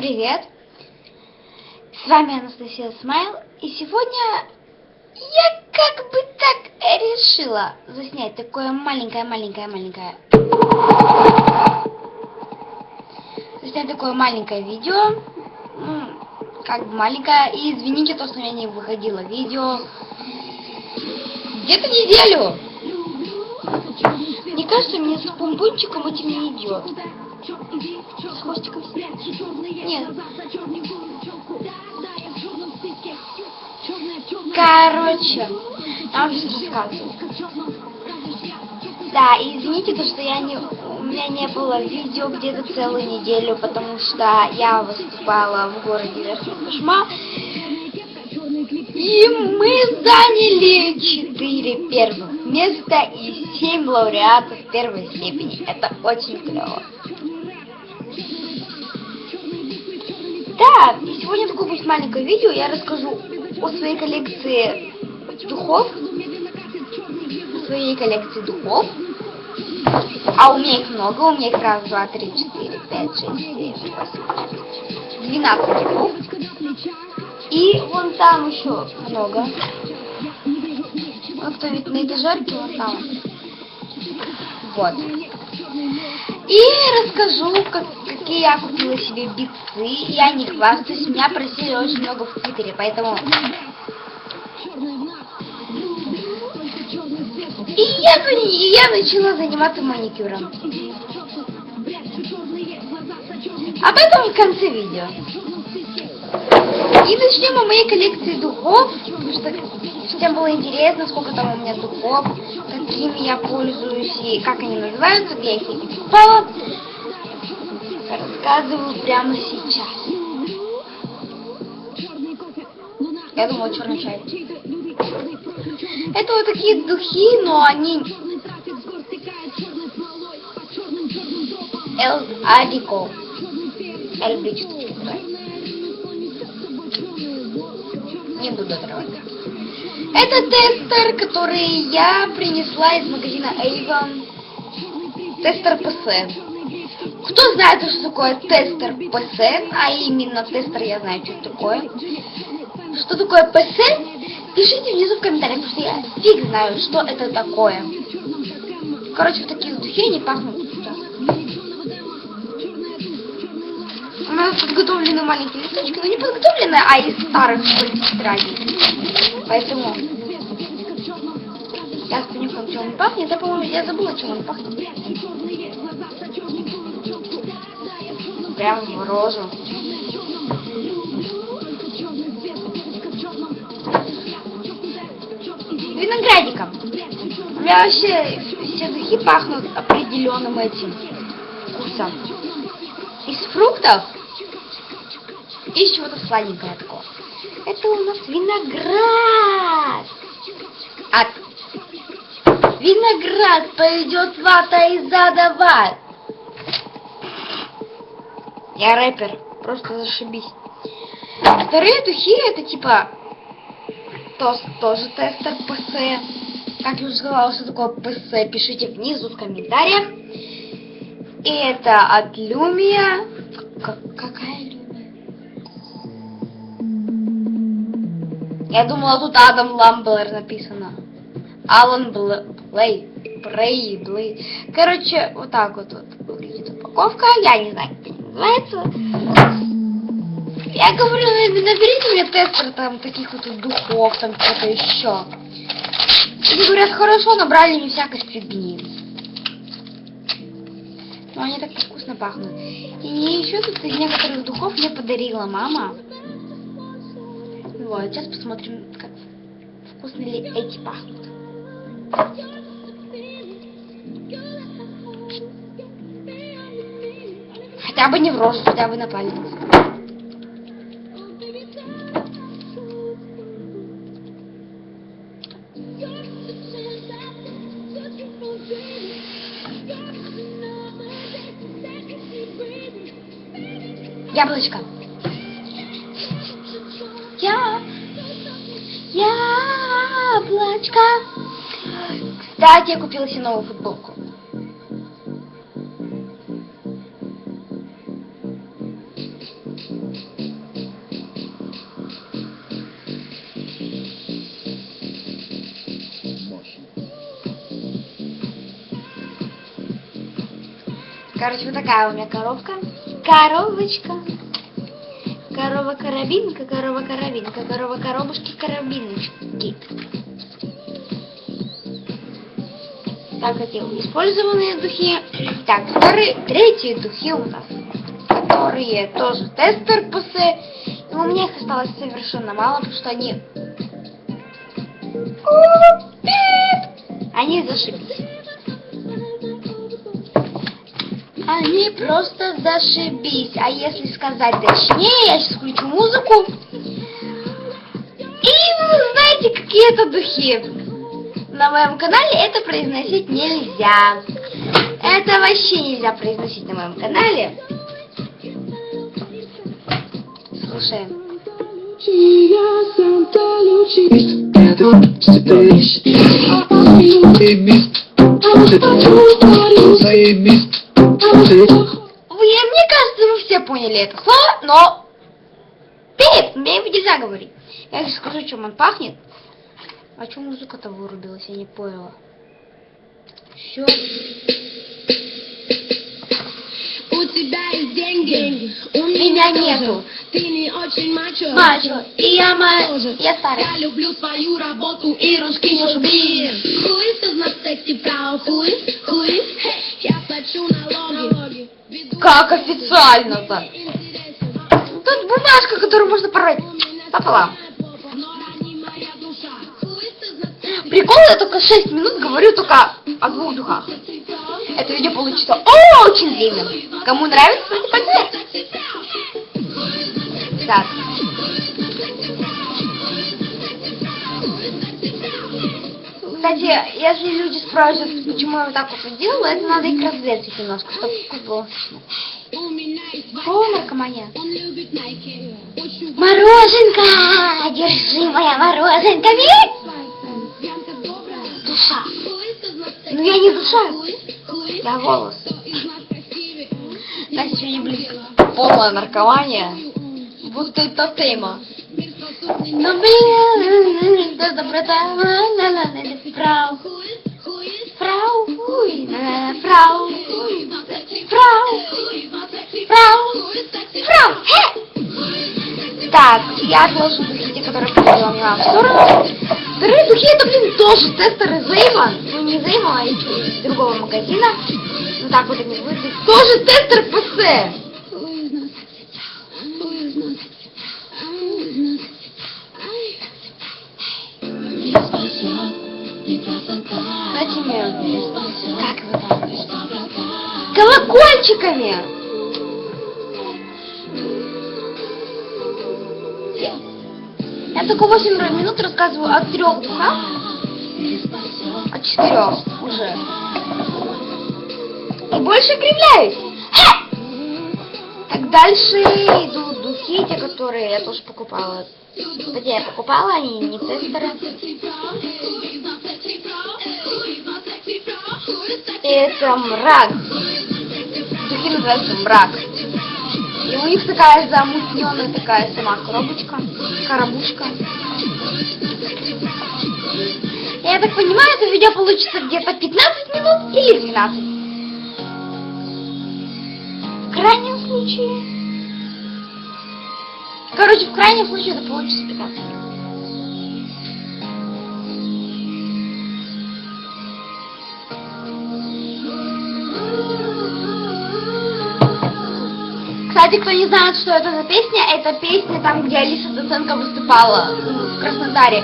Привет! С вами Анастасия Смайл, и сегодня я как бы так решила заснять такое маленькое-маленькое-маленькое заснять такое маленькое видео, ну, как бы маленькое, и извините то, что у меня не выходило видео где-то неделю. Мне кажется, мне с помпончиком этим не идет. Нет. Короче, я вам сейчас. Да, извините, то, что я не, у меня не было видео где-то целую неделю, потому что я выступала в городе Верхний Кошмар. И мы заняли 4 первых места и 7 лауреатов первой степени. Это очень клево. Да, сегодня такое будет маленькое видео. Я расскажу о своей коллекции духов. О своей коллекции духов. А у меня их много. У меня их раз, два, три, четыре, пять, шесть, семь, восемь, двенадцать духов. И вон там еще много. Вот кто видит на этажерке, вот там. Вот. И расскажу, как, какие я купила себе битсы. Я не хвастаюсь, меня просили очень много в Твиттере, поэтому... И я, и я начала заниматься маникюром. Об этом в конце видео. И начнем о моей коллекции духов, потому что всем было интересно, сколько там у меня духов, какими я пользуюсь и как они называются, где я их не покупала. Рассказываю прямо сейчас. Я думала, черный чай. Это вот такие духи, но они... Adico. El Beach Не буду отрывать. Это тестер, который я принесла из магазина Avon. Тестер ПС. Кто знает, что такое тестер ПС, а именно тестер я знаю, что такое. Что такое ПС, пишите внизу в комментариях, потому что я фиг знаю, что это такое. Короче, в таких духе они пахнут нас подготовлены маленькие листочки, но не подготовлены, а из старых тетрадей. Поэтому я понюхаю, чем он пахнет. Я, по-моему, я забыла, чем он пахнет. Прям в розу. Виноградиком. У меня вообще все духи пахнут определенным этим вкусом. Из фруктов и чего-то сладенькое такое. Это у нас виноград. От виноград пойдет вата и задавать. Я рэпер. Просто зашибись. Вторые духи это типа тос, тоже тестер ПС. Как я уже сказала, что такое ПС, пишите внизу в комментариях. И это от. Как, какая Lumia? Я думала, тут Адам Ламблер написано. Алан Блей. Брей, Блей. Короче, вот так вот, вот выглядит упаковка. Я не знаю, как это называется. Я говорю, наберите мне тестер там таких вот духов, там что-то еще. Они говорят, хорошо, набрали не всякой фигни. Но они так вкусно пахнут. И еще тут из некоторых духов мне подарила мама. Вот, сейчас посмотрим, как вкусно ли эти пахнут. Хотя бы не в розу, хотя бы на палец. Яблочко. Мамочка! Кстати, я купила себе новую футболку. Короче, вот такая у меня коробка. Коробочка. Корова-карабинка, корова-карабинка, корова-коробушки-карабиночки. Так, эти использованные духи. Так, вторые, третьи духи у нас, которые тоже тестер ПС. И у меня их осталось совершенно мало, потому что они... Они зашибись. Они просто зашибись. А если сказать точнее, я сейчас включу музыку. И вы знаете, какие это духи. На моем канале это произносить нельзя. Это вообще нельзя произносить на моем канале. Слушаем. Вы, мне кажется, вы все поняли это слово, но... Пип, мне нельзя говорить. Я сейчас скажу, чем он пахнет. А что музыка-то вырубилась, я не поняла. Все. У тебя есть деньги, у Меня меня нету. тоже. Ты не очень мачо. Мачо, и я. Тоже. Я старая. Я люблю свою работу и русский шубин. Хуй, ты знак секси фрау, хуй, хуй. Я плачу налоги. Как официально-то? Тут бумажка, которую можно порвать пополам. Прикол, я только 6 минут говорю только о двух духах. Это видео получится очень длинным. Кому нравится, ставьте пальцы. Так. Кстати, если люди спрашивают, почему я вот так вот делала, это надо их развесить немножко, чтобы вкус был вкусный. У меня есть О, наркомания. Мороженка! Держи, моя мороженка! Видишь? Ну я не душа, Хуй, хуй. я волос. Из нас красивее. Настя, сегодня, блин, полная наркомания. Будто это тема. Мир способный Ну, блин, да доброта, ла-ла-ла, фрау, Хуй, хуй. фрау, хуй, ла-ла, фрау, Хуй, из нас секси фрау, Хуй, из нас секси фрау, Хуй, секси фрау, хе! Так, я отложу духи, те, которые поделала мне в сторону. Вторые духи, это, блин, тоже тестеры Зейва. Ну, не Зейва, а из другого магазина. Ну, так вот они выглядят. Тоже тестер ПС. Хуй из нас Мне, как его там? Колокольчиками. Я только 8 минут рассказываю о трех духах. О четырех уже. И больше кривляюсь. Так дальше идут духи, те, которые я тоже покупала. Кстати, я покупала, они не тестеры. И это мрак. Духи называются мрак. И у них такая замутненная такая сама коробочка. Коробушка. Я так понимаю, это видео получится где-то 15 минут или 12. В крайнем случае... Короче, в крайнем случае это получится 15 минут. Кстати, кто не знает, что это за песня, это песня там, где Алиса Доценко выступала в Краснодаре.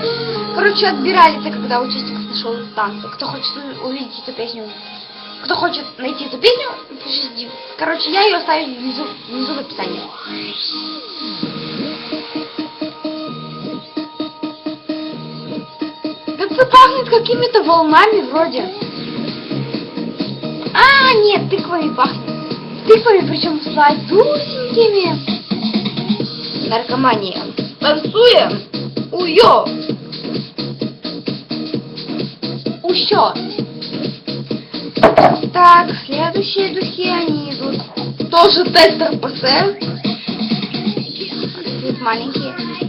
Короче, отбирали-то, когда участник нашел танцы. Кто хочет увидеть эту песню, кто хочет найти эту песню, пишите. Короче, я ее оставлю внизу, внизу в описании. Пахнет какими-то волнами вроде. А, нет, тыквами пахнет. Тыквами, причем сладусенькими. Наркомания. Танцуем. Уё. Ущо. Так, следующие духи, они идут. Тоже тестер ПС. Маленькие.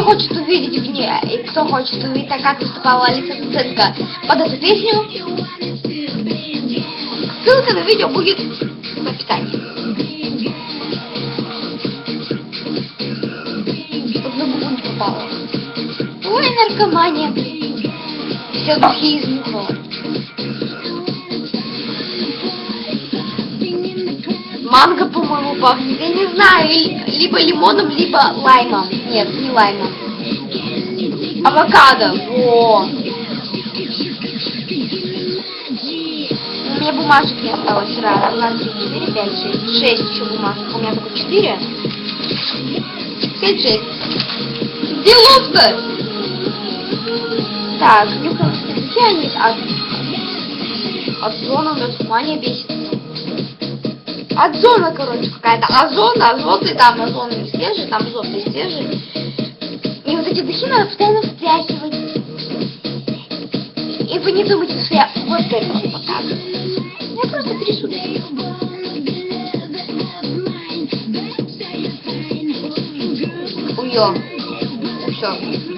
Кто хочет увидеть в ней, и кто хочет увидеть, как выступала Алиса Ценко под эту песню, ссылка на видео будет в описании. Чтоб на губу не попало. Ой, наркомания. Все духи изнюхала. Манго, пахнет. Я не знаю, ли- либо лимоном, либо лаймом. Нет, не лаймом. Авокадо. Во. У меня бумажек не осталось. Раз, два, три, четыре, пять, шесть. Шесть еще бумажек. У меня только четыре. Пять, шесть. Где лобстер? Так, нюхаем все они от... От зона у нас мания бесит. От зона, короче, какая-то. Озон, азот, и там озон не там азот не. И вот эти духи надо постоянно встряхивать. И вы не думайте, что я вот это вам показываю. Я просто трясу. Уё. Все,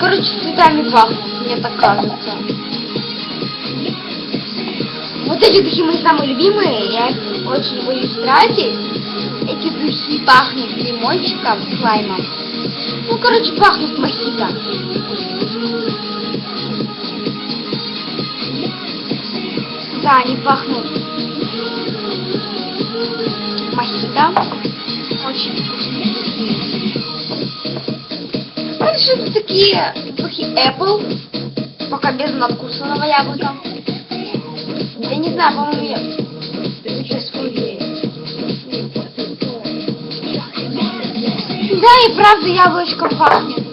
Короче, цветами пахнет, мне так кажется. Вот эти духи мои самые любимые, я очень боюсь тратить. Эти духи пахнут лимончиком, слаймом. Ну, короче, пахнут мохито. Да, они пахнут мохито. Очень вкусные Дальше вот такие духи Apple. Пока без надкусанного яблока. Я не знаю, по-моему, я сейчас Да, и правда яблочко пахнет.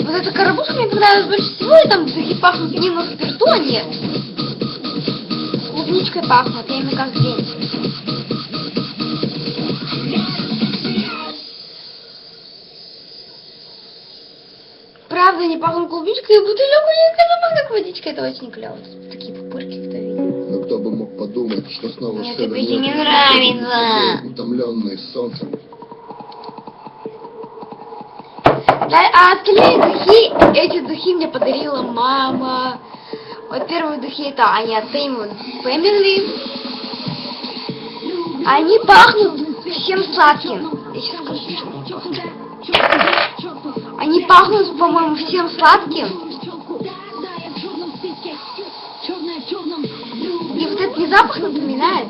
Вот эта коробушка мне понравилась больше всего, и там духи пахнут не на спирту, а нет. Клубничкой пахнут, я ими каждый день. Правда, не пахнут клубничкой, и бутылек у них пахнет водичкой, это очень клево. Такие пупырки, кто видел. Но кто бы мог подумать, что снова Мне песня не нравится. Утомленные солнцем. Да, а остальные духи, эти духи мне подарила мама. Вот первые духи это они от Family Family. Они пахнут всем сладким. Я сейчас скажу, они пахнут. По-моему, всем сладким. И вот этот мне запах напоминает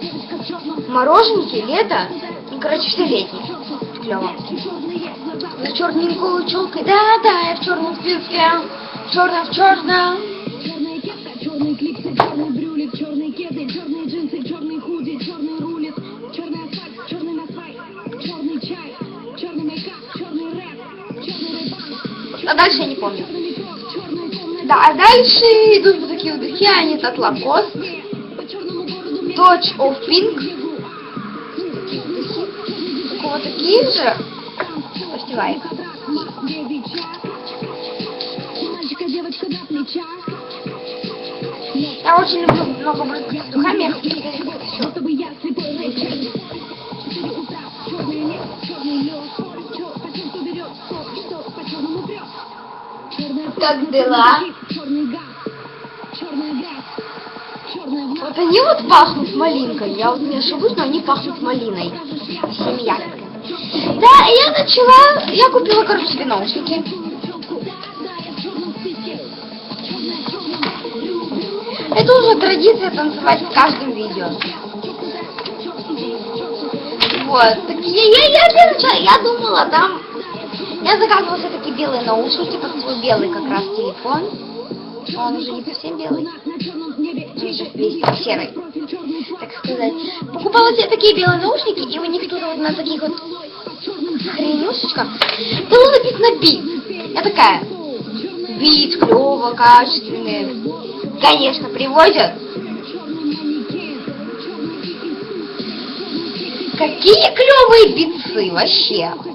мороженки, лето. Ну, короче, все летнее. Клево. С черненькой челкой. Да, да, я в черном списке. Черно в черном. Помню. Да, а дальше идут вот такие вот духи, они от Лакост. Touch of Pink. Такого такие же. Плечах. Я очень люблю много брызгать с духами, Как дела? Вот они вот пахнут малинкой. Я вот не ошибусь, но они пахнут малиной. Ягодками. Да, я начала, я купила, короче, наушники. Это уже традиция танцевать в каждом видео. Вот. Такие, я, я, для начала, я думала, там... Я заказывала себе такие белые наушники под свой белый как раз телефон. Он уже не совсем белый. Он уже серый, так сказать. Покупала себе такие белые наушники, и у них тут вот на таких вот хренюшечках было написано бит. Я такая, бит, клево, качественные. Конечно, привозят. Какие клевые битцы вообще.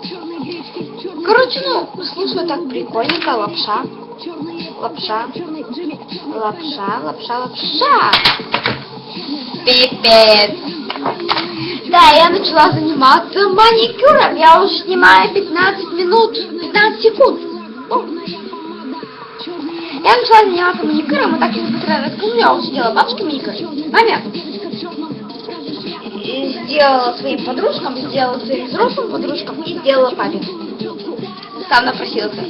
Короче, ну, слушай, так прикольненько, лапша. Лапша. Лапша, лапша, лапша. Пипец. Да, я начала заниматься маникюром. Я уже снимаю 15 минут, 15 секунд. Я начала заниматься маникюром, и так я быстро расскажу. Я уже сделала бабушке маникюр. Маме. Сделала своим подружкам, сделала своим взрослым подружкам и сделала папе. Сам напросился.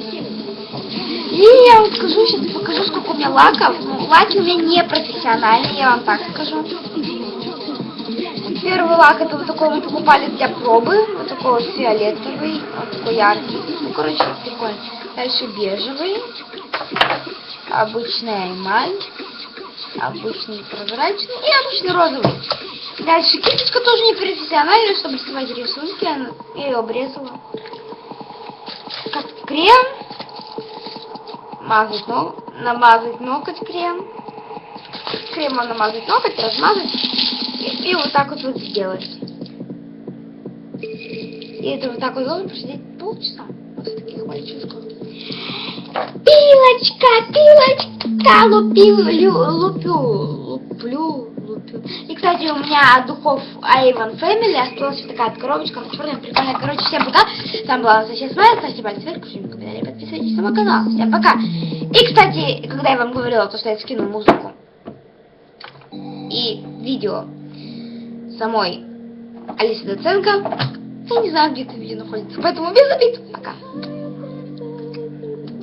И я вам скажу, сейчас покажу, сколько у меня лаков. Ну, лаки у меня не профессиональные, я вам так скажу. Первый лак это вот такой мы покупали для пробы. Вот такой вот фиолетовый, вот такой яркий. Ну, короче, прикольно. Дальше бежевый. Обычная эмаль. Обычный прозрачный и обычный розовый. Дальше кисточка тоже не профессиональная, чтобы снимать рисунки. Я ее обрезала. Как крем. Мазать ног... намазать ноготь крем. Кремом намазать ноготь, размазать. И, и вот так вот вот сделать. И это вот так вот должен просидеть полчаса. Вот таких мальчишках. Пилочка, пилочка, лупил, лю, луплю, луплю. И, кстати, у меня от духов Avon Family осталась вот такая коробочка, черная, прикольная. Короче, всем пока. Там была Анастасия Смайл, ставьте пальцы вверх, пишите комментарии, подписывайтесь на мой канал. Всем пока. И, кстати, когда я вам говорила, то, что я скину музыку и видео самой Алисы Доценко, я не знаю, где это видео находится, поэтому без обид. Пока.